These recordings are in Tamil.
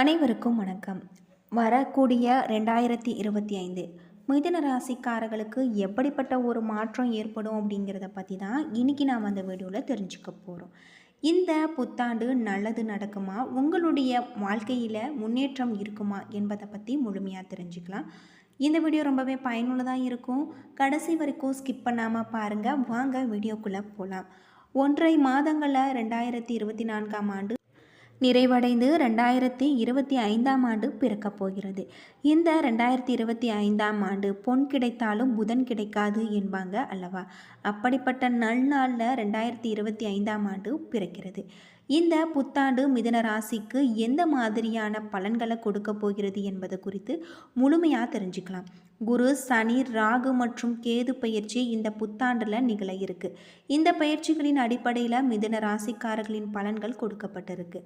அனைவருக்கும் வணக்கம். வரக்கூடிய ரெண்டாயிரத்தி இருபத்தி ஐந்து மிதுன ராசிக்காரர்களுக்கு எப்படிப்பட்ட ஒரு மாற்றம் ஏற்படும் அப்படிங்கிறத பற்றி தான் இன்றைக்கி நாம் அந்த வீடியோவில் தெரிஞ்சுக்க போகிறோம் இந்த புத்தாண்டு நல்லது நடக்குமா? உங்களுடைய வாழ்க்கையில் முன்னேற்றம் இருக்குமா என்பதை பற்றி முழுமையாக தெரிஞ்சுக்கலாம். இந்த வீடியோ ரொம்பவே பயனுள்ளதாக இருக்கும். கடைசி வரைக்கும் ஸ்கிப் பண்ணாமல் பாருங்கள் வாங்க வீடியோக்குள்ளே போகலாம் ஒன்றரை மாதங்களில் ரெண்டாயிரத்தி இருபத்தி நான்காம் ஆண்டு நிறைவடைந்து ரெண்டாயிரத்தி இருபத்தி ஐந்தாம் ஆண்டு பிறக்கப் போகிறது. இந்த ரெண்டாயிரத்தி இருபத்தி ஐந்தாம் ஆண்டு பொன் கிடைத்தாலும் புதன் கிடைக்காது என்பாங்க அல்லவா? அப்படிப்பட்ட நல்நாளில் ரெண்டாயிரத்தி இருபத்தி ஐந்தாம் ஆண்டு பிறக்கிறது. இந்த புத்தாண்டு மிதன ராசிக்கு எந்த மாதிரியான பலன்களை கொடுக்க போகிறது என்பது குறித்து முழுமையாக தெரிஞ்சுக்கலாம். குரு சனி ராகு மற்றும் கேது பயிற்சி இந்த புத்தாண்டில் நிகழ இருக்கு. இந்த பயிற்சிகளின் அடிப்படையில் மிதன ராசிக்காரர்களின் பலன்கள் கொடுக்கப்பட்டிருக்கு.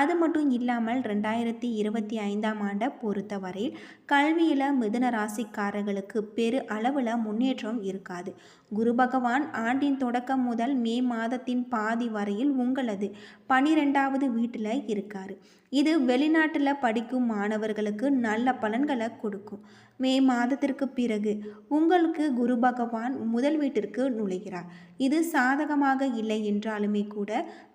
அது மட்டும் இல்லாமல் ரெண்டாயிரத்தி இருபத்தி ஐந்தாம் ஆண்டை பொறுத்தவரையில் கல்வியில் மிதன ராசிக்காரர்களுக்கு பெரு அளவில் முன்னேற்றம் இருக்காது. குரு பகவான் ஆண்டின் தொடக்கம் முதல் மே மாதத்தின் பாதி வரையில் உங்களது பனிரெண்டாவது வீட்டில் இருக்கார். இது வெளிநாட்டில் படிக்கும் மாணவர்களுக்கு நல்ல பலன்களை கொடுக்கும். மே மாதத்திற்கு பிறகு உங்களுக்கு குரு பகவான் முதல் வீட்டிற்கு நுழைகிறார். இது சாதகமாக இல்லை என்றாலுமே கூட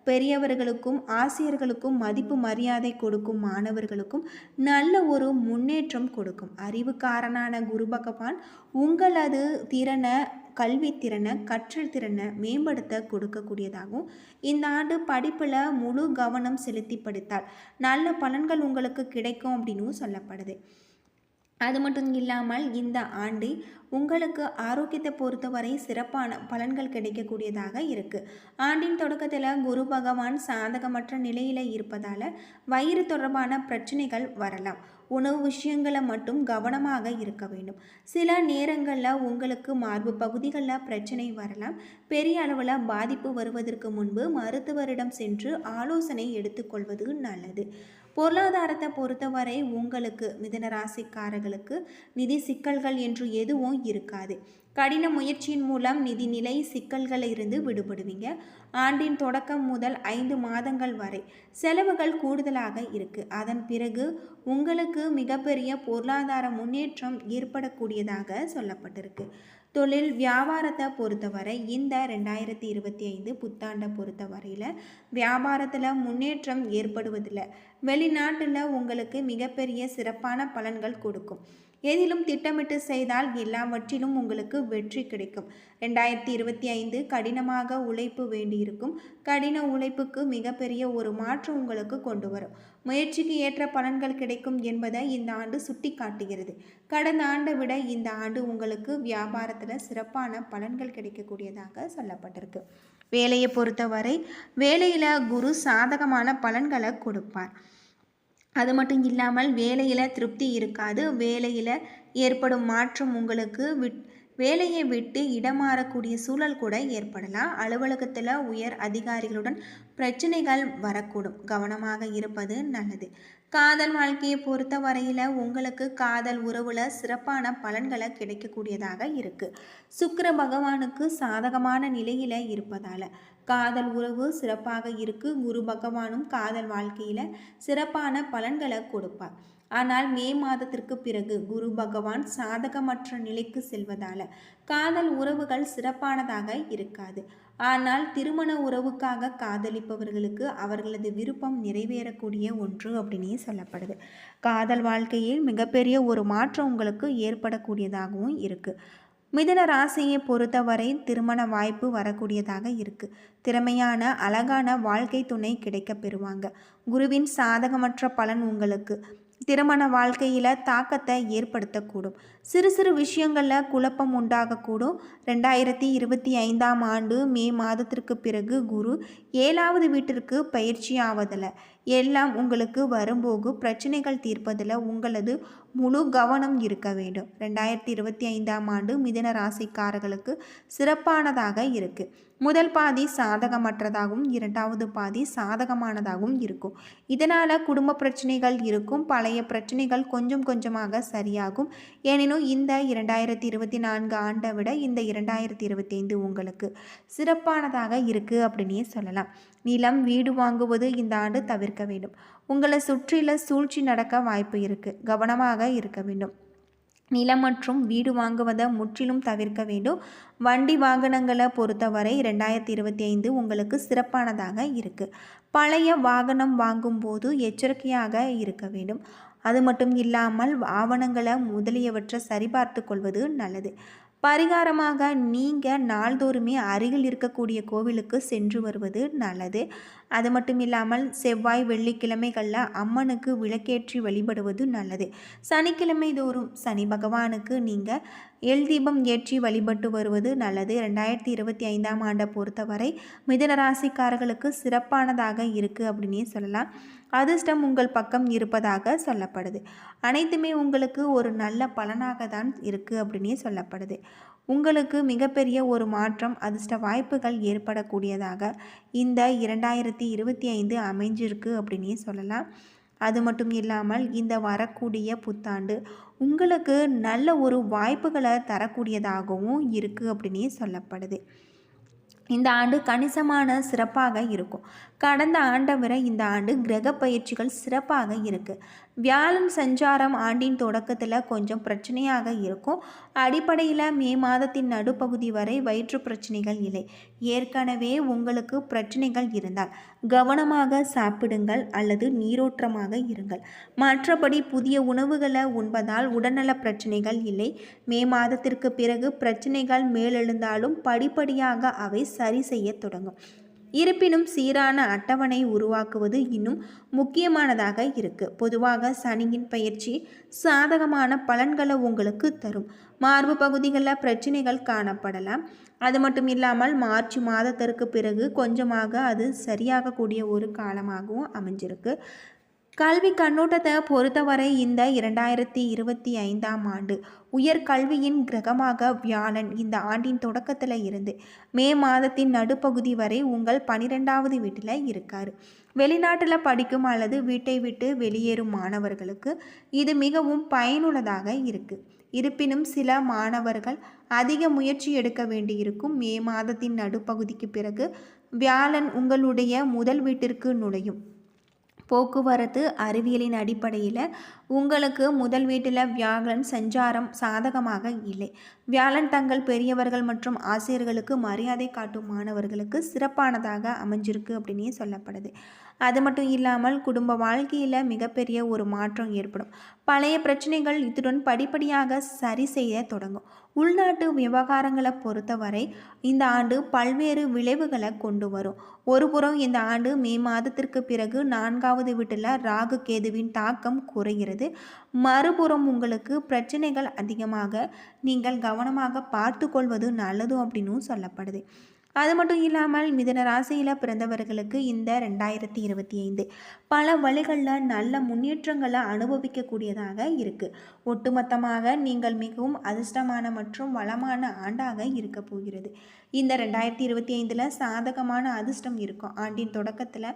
பெரியவர்களுக்கும் ஆசிரியர்களுக்கும் மதிப்பு மரியாதை கொடுக்கும் மாணவர்களுக்கும் நல்ல ஒரு முன்னேற்றம் கொடுக்கும். அறிவுக்காரனான குரு பகவான் உங்களது திறனை கல்வி திறனை கற்றல் திறனை மேம்படுத்த கொடுக்கக்கூடியதாகவும் இந்த ஆண்டு படிப்பில் முழு கவனம் செலுத்தி படித்தால் நல்ல பலன்கள் உங்களுக்கு கிடைக்கும் அப்படின்னு சொல்லப்படுது. அது மட்டும் இல்லாமல் இந்த ஆண்டு உங்களுக்கு ஆரோக்கியத்தை பொறுத்தவரை சிறப்பான பலன்கள் கிடைக்கக்கூடியதாக இருக்குது ஆண்டின் தொடக்கத்தில் குரு பகவான் சாதகமற்ற நிலையில் இருப்பதால் வயிறு தொடர்பான பிரச்சனைகள் வரலாம். உணவு விஷயங்களை மட்டும் கவனமாக இருக்க வேண்டும். சில நேரங்களில் உங்களுக்கு மார்பு பகுதிகளில் பிரச்சனை வரலாம். பெரிய அளவில் பாதிப்பு வருவதற்கு முன்பு மருத்துவரிடம் சென்று ஆலோசனை எடுத்துக்கொள்வது நல்லது. பொருளாதாரத்தை பொறுத்தவரை உங்களுக்கு மிதன ராசிக்காரர்களுக்கு நிதி சிக்கல்கள் என்று எதுவும் இருக்காது. கடின முயற்சியின் மூலம் நிதிநிலை சிக்கல்களில் இருந்து விடுபடுவீங்க. ஆண்டின் தொடக்கம் முதல் ஐந்து மாதங்கள் வரை செலவுகள் கூடுதலாக இருக்குது அதன் பிறகு உங்களுக்கு மிகப்பெரிய பொருளாதார முன்னேற்றம் ஏற்படக்கூடியதாக சொல்லப்பட்டிருக்கு. தொழில் வியாபாரத்தை பொறுத்தவரை இந்த ரெண்டாயிரத்தி இருபத்தி ஐந்து புத்தாண்டை பொறுத்த வரையில் வியாபாரத்தில் முன்னேற்றம் ஏற்படுவதில்லை. வெளிநாட்டில் உங்களுக்கு மிகப்பெரிய சிறப்பான பலன்கள் கொடுக்கும். எதிலும் திட்டமிட்டு செய்தால் எல்லாவற்றிலும் உங்களுக்கு வெற்றி கிடைக்கும். ரெண்டாயிரத்தி இருபத்தி ஐந்து கடினமாக உழைப்பு வேண்டியிருக்கும். கடின உழைப்புக்கு மிகப்பெரிய ஒரு மாற்றம் உங்களுக்கு கொண்டு வரும். முயற்சிக்கு ஏற்ற பலன்கள் கிடைக்கும் என்பதை இந்த ஆண்டு சுட்டி காட்டுகிறது கடந்த ஆண்டை விட இந்த ஆண்டு உங்களுக்கு வியாபாரத்தில் சிறப்பான பலன்கள் கிடைக்கக்கூடியதாக சொல்லப்பட்டிருக்கு. வேலையை பொறுத்தவரை வேலையில் குரு சாதகமான பலன்களை கொடுப்பார். அது மட்டும் இல்லாமல் வேலையில் திருப்தி இருக்காது. வேலையில் ஏற்படும் மாற்றம் உங்களுக்கு விட் வேலையை விட்டு இடமாறக்கூடிய சூழல் கூட ஏற்படலாம். அலுவலகத்தில் உயர் அதிகாரிகளுடன் பிரச்சனைகள் வரக்கூடும். கவனமாக இருப்பது நல்லது. காதல் வாழ்க்கையை பொறுத்த வரையில் உங்களுக்கு காதல் உறவில் சிறப்பான பலன்களை கிடைக்கக்கூடியதாக இருக்குது சுக்கர பகவானுக்கு சாதகமான நிலையில் இருப்பதால் காதல் உறவு சிறப்பாக இருக்குது குரு பகவானும் காதல் வாழ்க்கையில் சிறப்பான பலன்களை கொடுப்பார். ஆனால் மே மாதத்திற்கு பிறகு குரு பகவான் சாதகமற்ற நிலைக்கு செல்வதால் காதல் உறவுகள் சிறப்பானதாக இருக்காது. ஆனால் திருமண உறவுக்காக காதலிப்பவர்களுக்கு அவர்களது விருப்பம் நிறைவேறக்கூடிய ஒன்று அப்படின்னே சொல்லப்படுது. காதல் வாழ்க்கையில் மிகப்பெரிய ஒரு மாற்றம் உங்களுக்கு ஏற்படக்கூடியதாகவும் இருக்குது மிதன ராசியை பொறுத்தவரை திருமண வாய்ப்பு வரக்கூடியதாக இருக்குது திறமையான அழகான வாழ்க்கை துணை கிடைக்க பெறுவாங்க. குருவின் சாதகமற்ற பலன் உங்களுக்கு. திருமண வாழ்க்கையில் தாக்கத்தை ஏற்படுத்தக்கூடும். சிறு சிறு விஷயங்களில் குழப்பம் உண்டாகக்கூடும். ரெண்டாயிரத்தி இருபத்தி ஐந்தாம் ஆண்டு மே மாதத்திற்கு பிறகு குரு ஏழாவது வீட்டிற்கு பயிற்சி ஆவதில் எல்லாம் உங்களுக்கு வரும்போது பிரச்சனைகள் தீர்ப்பதில் உங்களது முழு கவனம் இருக்க வேண்டும். ரெண்டாயிரத்தி இருபத்தி ஐந்தாம் ஆண்டு மிதன ராசிக்காரர்களுக்கு சிறப்பானதாக இருக்குது முதல் பாதி சாதகமற்றதாகவும் இரண்டாவது பாதி சாதகமானதாகவும் இருக்கும். இதனால் குடும்ப பிரச்சனைகள் இருக்கும். பழைய பிரச்சனைகள் கொஞ்சம் கொஞ்சமாக சரியாகும். எனினும் இந்த இரண்டாயிரத்தி இருபத்தி நான்கு ஆண்டை விட இந்த இரண்டாயிரத்தி இருபத்தி ஐந்து உங்களுக்கு சிறப்பானதாக இருக்குது அப்படின்னே சொல்லலாம். நிலம் வீடு வாங்குவது இந்த ஆண்டு தவிர்க்க தவிர்க்க வேண்டும். உங்களை சுற்றில சூழ்ச்சி நடக்க வாய்ப்பு இருக்குது கவனமாக இருக்க வேண்டும். நிலம் மற்றும் வீடு வாங்குவதை முற்றிலும் தவிர்க்க வேண்டும். வண்டி வாகனங்களை பொறுத்தவரை ரெண்டாயிரத்தி இருபத்தி ஐந்து உங்களுக்கு சிறப்பானதாக இருக்குது பழைய வாகனம் வாங்கும்போது எச்சரிக்கையாக இருக்க வேண்டும். அது மட்டும் இல்லாமல் ஆவணங்களை முதலியவற்றை சரிபார்த்து கொள்வது நல்லது. பரிகாரமாக நீங்கள் நாள்தோறுமே அருகில் இருக்கக்கூடிய கோவிலுக்கு சென்று வருவது நல்லது. அது மட்டும் இல்லாமல் செவ்வாய் வெள்ளிக்கிழமைகளில் அம்மனுக்கு விளக்கேற்றி வழிபடுவது நல்லது. சனிக்கிழமை தோறும் சனி பகவானுக்கு நீங்கள் எல் தீபம் ஏற்றி வழிபட்டு வருவது நல்லது. ரெண்டாயிரத்தி இருபத்தி ஐந்தாம் ஆண்டை பொறுத்தவரை மிதன ராசிக்காரர்களுக்கு சிறப்பானதாக இருக்குது அப்படின்னே சொல்லலாம். அதிர்ஷ்டம் உங்கள் பக்கம் இருப்பதாக சொல்லப்படுது. அனைத்துமே உங்களுக்கு ஒரு நல்ல பலனாக தான் இருக்குது அப்படின்னே சொல்லப்படுது. உங்களுக்கு மிகப்பெரிய ஒரு மாற்றம் அதிர்ஷ்ட வாய்ப்புகள் ஏற்படக்கூடியதாக இந்த இரண்டாயிரத்தி இருபத்தி ஐந்து அமைஞ்சிருக்கு அப்படின்னே சொல்லலாம். அது மட்டும் இல்லாமல் இந்த வரக்கூடிய புத்தாண்டு உங்களுக்கு நல்ல ஒரு வாய்ப்புகளை தரக்கூடியதாகவும் இருக்குது அப்படின்னே சொல்லப்படுது. இந்த ஆண்டு கணிசமான சிறப்பாக இருக்கும். கடந்த ஆண்டை விட இந்த ஆண்டு கிரக பயிற்சிகள் சிறப்பாக இருக்குது வியாழன் சஞ்சாரம் ஆண்டின் தொடக்கத்தில் கொஞ்சம் பிரச்சனையாக இருக்கும். அடிப்படையில் மே மாதத்தின் நடுப்பகுதி வரை வயிற்று பிரச்சனைகள் இல்லை. ஏற்கனவே உங்களுக்கு பிரச்சனைகள் இருந்தால் கவனமாக சாப்பிடுங்கள் அல்லது நீரோற்றமாக இருங்கள். மற்றபடி புதிய உணவுகளை உண்பதால் உடல்நல பிரச்சனைகள் இல்லை. மே மாதத்திற்கு பிறகு பிரச்சனைகள் மேலெழுந்தாலும் படிப்படியாக அவை சரி செய்ய தொடங்கும். இருப்பினும் சீரான அட்டவணை உருவாக்குவது இன்னும் முக்கியமானதாக இருக்குது பொதுவாக சனியின் பயிற்சி சாதகமான பலன்களை உங்களுக்கு தரும். மார்பு பகுதிகளில் பிரச்சனைகள் காணப்படலாம். அது மட்டும் இல்லாமல் மார்ச் மாதத்திற்கு பிறகு கொஞ்சமாக அது சரியாகக்கூடிய ஒரு காலமாகவும் அமைஞ்சிருக்கு. கல்வி கண்ணோட்டத்தை பொறுத்தவரை இந்த இரண்டாயிரத்தி இருபத்தி ஐந்தாம் ஆண்டு உயர் கல்வியின் கிரகமாக வியாழன் இந்த ஆண்டின் தொடக்கத்தில் இருந்து மே மாதத்தின் நடுப்பகுதி வரை உங்கள் பனிரெண்டாவது வீட்டில் இருக்கார். வெளிநாட்டில் படிக்கும் அல்லது வீட்டை விட்டு வெளியேறும் மாணவர்களுக்கு இது மிகவும் பயனுள்ளதாக இருக்குது இருப்பினும் சில மாணவர்கள் அதிக முயற்சி எடுக்க வேண்டியிருக்கும் மே மாதத்தின் நடுப்பகுதிக்கு பிறகு வியாழன் உங்களுடைய முதல் வீட்டிற்கு நுழையும். போக்குவரத்து அறிவியலின் அடிப்படையில் உங்களுக்கு முதல் வீட்டில் வியாழன் சஞ்சாரம் சாதகமாக இல்லை. வியாழன் தங்கள் பெரியவர்கள் மற்றும் ஆசிரியர்களுக்கு மரியாதை காட்டும் மாணவர்களுக்கு சிறப்பானதாக அமைஞ்சிருக்கு அப்படின்னே சொல்லப்படுது. அது மட்டும் இல்லாமல் குடும்ப வாழ்க்கையில் மிகப்பெரிய ஒரு மாற்றம் ஏற்படும். பழைய பிரச்சனைகள் இத்துடன் படிப்படியாக சரி செய்ய தொடங்கும். உள்நாட்டு விவகாரங்களை பொறுத்தவரை இந்த ஆண்டு பல்வேறு விளைவுகளை கொண்டு வரும். ஒருபுறம் இந்த ஆண்டு மே மாதத்திற்கு பிறகு நான்காவது வீட்டில் ராகு கேதுவின் தாக்கம் குறைகிறது. மறுபுறம் உங்களுக்கு பிரச்சனைகள் அதிகமாக நீங்கள் கவனமாக பார்த்து கொள்வது நல்லதும் அப்படின்னும் சொல்லப்படுது. அது மட்டும் இல்லாமல் மிதன ராசியில் பிறந்தவர்களுக்கு இந்த ரெண்டாயிரத்தி இருபத்தி ஐந்து பல வழிகளில் நல்ல முன்னேற்றங்களை அனுபவிக்கக்கூடியதாக இருக்குது ஒட்டுமொத்தமாக நீங்கள் மிகவும் அதிர்ஷ்டமான மற்றும் வளமான ஆண்டாக இருக்க போகிறது. இந்த ரெண்டாயிரத்தி இருபத்தி ஐந்தில் சாதகமான அதிர்ஷ்டம் இருக்கும். ஆண்டின் தொடக்கத்தில்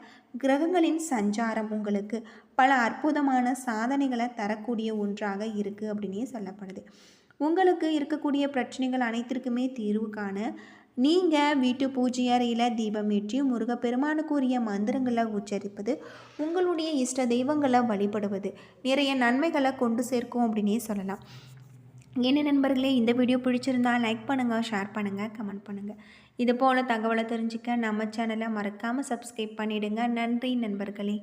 கிரகங்களின் சஞ்சாரம் உங்களுக்கு பல அற்புதமான சாதனைகளை தரக்கூடிய ஒன்றாக இருக்குது அப்படின்னே சொல்லப்படுது. உங்களுக்கு இருக்கக்கூடிய பிரச்சனைகள் அனைத்திற்குமே தீர்வு காண நீங்கள் வீட்டு பூஜை அறையில் தீபமேற்றி முருகப்பெருமானுக்குரிய மந்திரங்களை உச்சரிப்பது உங்களுடைய இஷ்ட தெய்வங்களை வழிபடுவது நிறைய நன்மைகளை கொண்டு சேர்க்கும் அப்படின்னே சொல்லலாம். என்ன நண்பர்களே இந்த வீடியோ பிடிச்சிருந்தா லைக் பண்ணுங்கள் ஷேர் பண்ணுங்கள் கமெண்ட் பண்ணுங்கள் இது போல் தகவலை தெரிஞ்சுக்க நம்ம சேனலை மறக்காமல் சப்ஸ்கிரைப் பண்ணிவிடுங்க நன்றி நண்பர்களே.